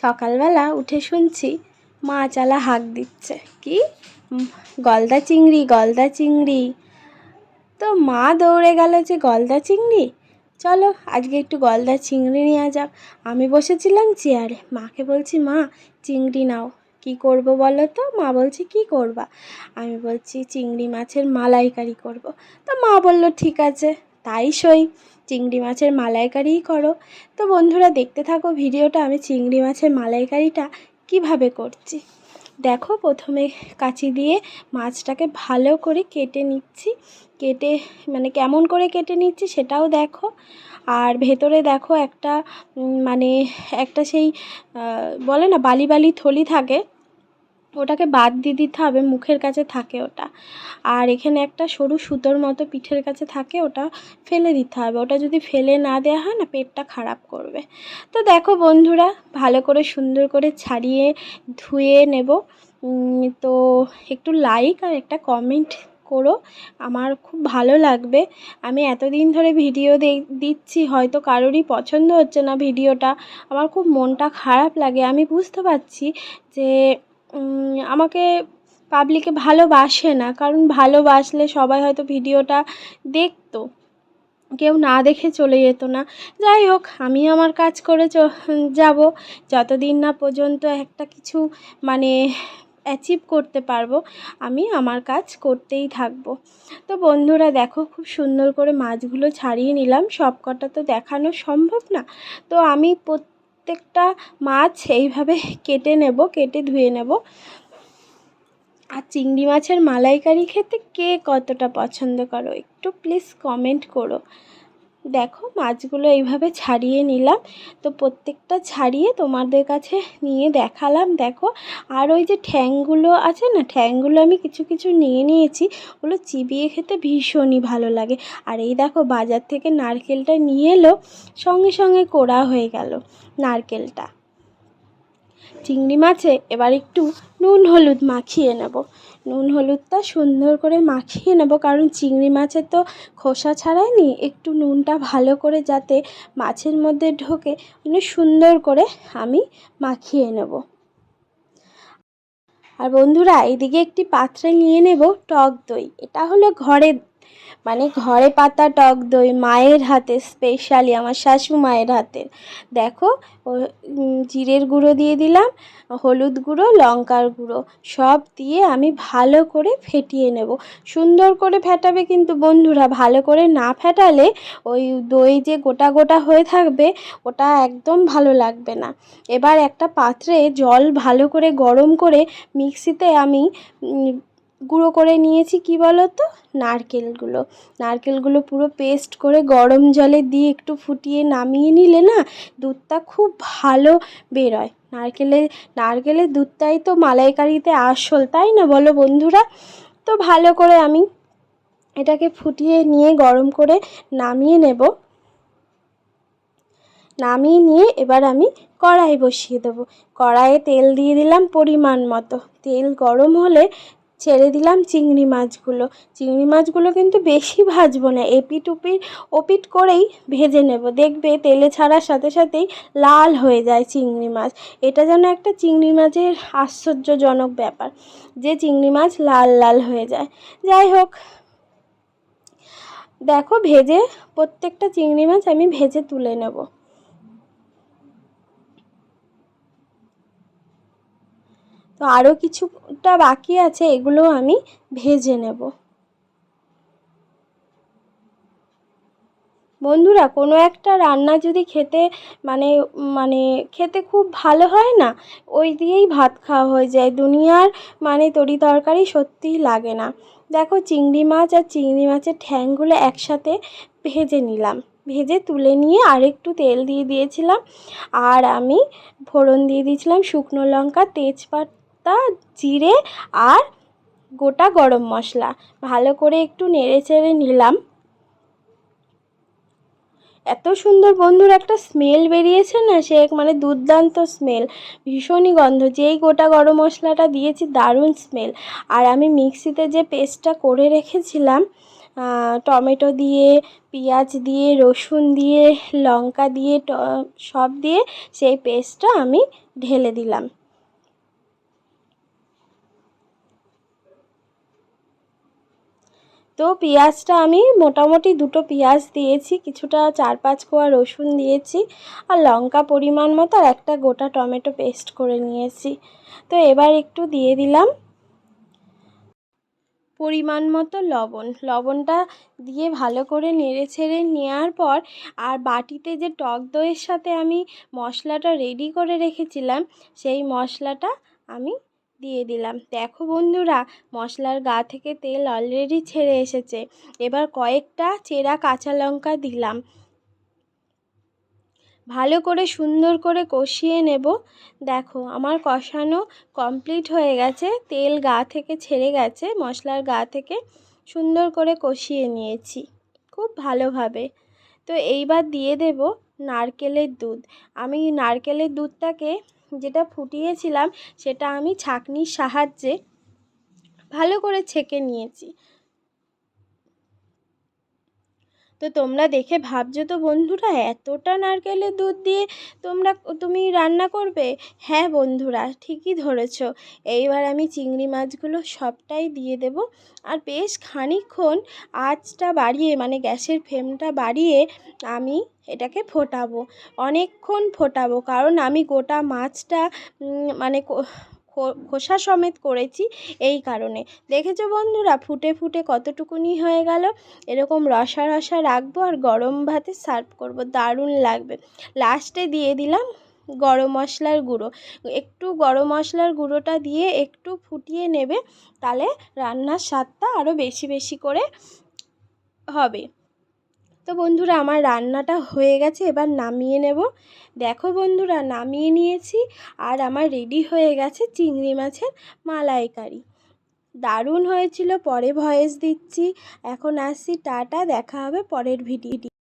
সকালবেলা উঠে শুনছি মাছালা হাঁক দিচ্ছে। কি? গলদা চিংড়ি গলদা চিংড়ি। তো মা দৌড়ে গেল যে গলদা চিংড়ি? চলো আজকে একটু গলদা চিংড়ি নেওয়া যাক। আমি বসেছিলাম চেয়ারে। মাকে বলছি, মা, চিংড়ি নাও। কি করব বলো তো? মা বলছে, কি করবা? আমি বলছি, চিংড়ি মাছের মালাইকারি করব। তো মা বলল, ঠিক আছে, তাই সই। চিংড়ি মাছের মালাইকারিই করো। তো বন্ধুরা, দেখতে থাকো ভিডিওটা। আমি চিংড়ি মাছের মালাইকারিটা কীভাবে করছি? দেখো, প্রথমে কাঁচি দিয়ে মাছটাকে ভালো করে কেটে নিচ্ছি। কেটে মানে কেমন করে কেটে নিচ্ছি সেটাও দেখো। আর ভেতরে দেখো একটা মানে একটা সেই বলে না, বালি বালি থলি থাকে। ওটাকে বাদ দিয়ে দিতে হবে, মুখের কাছে থাকে ওটা। আর এখানে একটা সরু সুতোর মতো পিঠের কাছে থাকে, ওটা ফেলে দিতে হবে। ওটা যদি ফেলে না দেওয়া হয় না, পেটটা খারাপ করবে। তো দেখো বন্ধুরা, ভালো করে সুন্দর করে ছাড়িয়ে ধুয়ে নেব। তো একটু লাইক আর একটা কমেন্ট করো। আমার খুব ভালো লাগবে। আমি এতদিন ধরে ভিডিও দিচ্ছি, হয়তো কারোরই পছন্দ হচ্ছে না ভিডিওটা আমার খুব মনটা খারাপ লাগে। আমি বুঝতে পারছি যে আমাকে পাবলিকে ভালোবাসে না, কারণ ভালোবাসলে সবাই হয়তো ভিডিওটা দেখতো। কেউ না দেখে চলে যেত না। যাই হোক আমি আমার কাজ করে যাব। যতদিন না পর্যন্ত একটা কিছু মানে অ্যাচিভ করতে পারব, আমি আমার কাজ করতেই থাকব। তো বন্ধুরা, দেখো, খুব সুন্দর করে মাছগুলো ছাড়িয়ে নিলাম। সব কটা তো দেখানো সম্ভব না। তো আমি প্রত্যেকটা মাছ এইভাবে কেটে নেব, কেটে ধুয়ে নেব। আর চিংড়ি মাছের মালাইকারি খেতে কে কতটা পছন্দ করো একটু প্লিজ কমেন্ট করো। দেখো, মাছগুলো এইভাবে ছাড়িয়ে নিলাম। তো প্রত্যেকটা ছাড়িয়ে তোমাদের কাছে নিয়ে দেখালাম, দেখো। আর ওই যে ঠ্যাংগুলো আছে না, ঠ্যাংগুলো আমি কিছু কিছু নিয়ে নিয়েছি। ওগুলো চিবিয়ে খেতে ভীষণই ভালো লাগে। আর এই দেখো, বাজার থেকে নারকেলটা নিয়ে এলো, সঙ্গে সঙ্গে কোড়া হয়ে গেল নারকেলটা। চিংড়ি মাছে এবার একটু নুন হলুদ মাখিয়ে নেব। নুন হলুদটা সুন্দর করে মাখিয়ে নেব, কারণ চিংড়ি মাছের তো খোসা ছাড়ায়নি। একটু নুনটা ভালো করে যাতে মাছের মধ্যে ঢোকে সুন্দর করে আমি মাখিয়ে নেব। আর বন্ধুরা, এইদিকে একটি পাত্রে নিয়ে নেব টক দই। এটা হলো ঘরে মানে ঘরে পাতা, টক দই, মায়ের হাতে স্পেশালি আমার শাশু মায়ের হাতের দেখো জিরের গুঁড়ো দিয়ে দিলাম, হলুদ গুঁড়ো, লঙ্কার গুঁড়ো, সব দিয়ে আমি ভালো করে ফেটিয়ে নেব। সুন্দর করে ফেটাবে কিন্তু বন্ধুরা, ভালো করে না ফেটালে ওই দই যে গোটা গোটা হয়ে থাকবে, ওটা একদম ভালো লাগবে না। এবার একটা পাত্রে জল ভালো করে গরম করে মিক্সিতে আমি গুঁড়ো করে নিয়েছি, কি বলো তো নারকেলগুলো। নারকেলগুলো পুরো পেস্ট করে গরম জলে দিয়ে একটু ফুটিয়ে নামিয়ে নিলে না দুধটা খুব ভালো বেরোয়। নারকেলের নারকেলের দুধটাই তো মালাইকারিতে আসল, তাই না বলো বন্ধুরা? তো ভালো করে আমি এটাকে ফুটিয়ে নিয়ে গরম করে নামিয়ে নেব। নামিয়ে নিয়ে এবার আমি কড়াই বসিয়ে দেবো। কড়াইয়ে তেল দিয়ে দিলাম পরিমাণ মতো। তেল গরম হলে ছেড়ে দিলাম চিংড়ি মাছগুলো। চিংড়ি মাছগুলো কিন্তু বেশি ভাজবো না এপিট উপিট ওপিট করেই ভেজে নেব। দেখবে তেলে ছাড়ার সাথে সাথেই লাল হয়ে যায় চিংড়ি মাছ। এটা যেন একটা চিংড়ি মাছের আশ্চর্যজনক ব্যাপার, যে চিংড়ি মাছ লাল লাল হয়ে যায়। যাই হোক, দেখো ভেজে প্রত্যেকটা চিংড়ি মাছ আমি ভেজে তুলে নেব। তো আরও কিছুটা বাকি আছে, এগুলো আমি ভেজে নেব। বন্ধুরা, কোনো একটা রান্না যদি খেতে মানে মানে খেতে খুব ভালো হয় না, ওই দিয়েই ভাত খাওয়া হয়ে যায়। দুনিয়ার মানে তরি তরকারি সত্যিই লাগে না। দেখো, চিংড়ি মাছ আর চিংড়ি মাছের ঠ্যাংগুলো একসাথে ভেজে নিলাম। ভেজে তুলে নিয়ে আরেকটু তেল দিয়ে দিয়েছিলাম। আর আমি ফোড়ন দিয়ে দিয়েছিলাম শুকনো লঙ্কা তেজপাতা জিরে আর গোটা গরম মশলা। ভালো করে একটু নেড়ে চেড়ে নিলাম। এত সুন্দর বন্ধুর একটা স্মেল বেরিয়েছে না, সে এক মানে দুর্দান্ত স্মেল ভীষণই গন্ধ, যেই গোটা গরম মশলাটা দিয়েছি দারুণ স্মেল আর আমি মিক্সিতে যে পেস্টটা করে রেখেছিলাম টমেটো দিয়ে, পেঁয়াজ দিয়ে, রসুন দিয়ে, লঙ্কা দিয়ে সব দিয়ে, সেই পেস্টটা আমি ঢেলে দিলাম। তো পেঁয়াজটা আমি মোটামুটি দুটো পেঁয়াজ দিয়েছি, কিছুটা চার পাঁচ কোয়া রসুন দিয়েছি আর লঙ্কা পরিমাণ মতো আর একটা গোটা টমেটো পেস্ট করে নিয়েছি। তো এবার একটু দিয়ে দিলাম পরিমাণ মতো লবণ। লবণটা দিয়ে ভালো করে নেড়ে ছেড়ে নেওয়ার পর আর বাটিতে যে টক দইয়ের সাথে আমি মশলাটা রেডি করে রেখেছিলাম, সেই মশলাটা আমি দিয়ে দিলাম। দেখো বন্ধুরা, মশলার গা থেকে তেল অলরেডি ছেড়ে এসেছে। এবার কয়েকটা চেরা কাঁচা লঙ্কা দিলাম। ভালো করে সুন্দর করে কষিয়ে নেব। দেখো, আমার কষানো কমপ্লিট হয়ে গেছে। তেল গা থেকে ছেড়ে গেছে, মশলার গা থেকে সুন্দর করে কষিয়ে নিয়েছি, খুব ভালোভাবে। তো এইবার দিয়ে দেব নারকেলের দুধ। আমি নারকেলের দুধটাকে যেটা ফুটিয়েছিলাম সেটা আমি ছাঁকনির সাহায্যে ভালো করে ছেঁকে নিয়েছি। তো তোমরা দেখে ভাবছ তো বন্ধুরা, এতটা নারকেলের দুধ দিয়ে তোমরা, তুমি রান্না করবে? হ্যাঁ বন্ধুরা, ঠিকই ধরেছ। এইবার আমি চিংড়ি মাছগুলো সবটাই দিয়ে দেব। আর বেশ খানিক্ষণ আঁচটা বাড়িয়ে মানে গ্যাসের ফ্লেমটা বাড়িয়ে আমি এটাকে ফোটাবো, অনেকক্ষণ ফোটাবো। কারণ আমি গোটা মাছটা মানে খোসা সমেত করেছি এই কারণে। দেখেছ বন্ধুরা, ফুটে ফুটে কতটুকুনি হয়ে গেল? এরকম রসা রসা রাখব আর গরম ভাতে সার্ভ করব। দারুণ লাগবে। লাস্টে দিয়ে দিলাম গরম মশলার গুঁড়ো। একটু গরম মশলার গুঁড়োটা দিয়ে একটু ফুটিয়ে নেবে, তাহলে রান্নার স্বাদটা আরও বেশি বেশি করে হবে। তো বন্ধুরা, আমার রান্নাটা হয়ে গেছে, এবার নামিয়ে নেব। দেখো বন্ধুরা, নামিয়ে নিয়েছি আর আমার রেডি হয়ে গেছে চিংড়ি মাছের মালাইকারি। দারুণ হয়েছিল, পরে ভয়েস দিচ্ছি। এখন আসছি টাটা, দেখা হবে পরের ভিডিও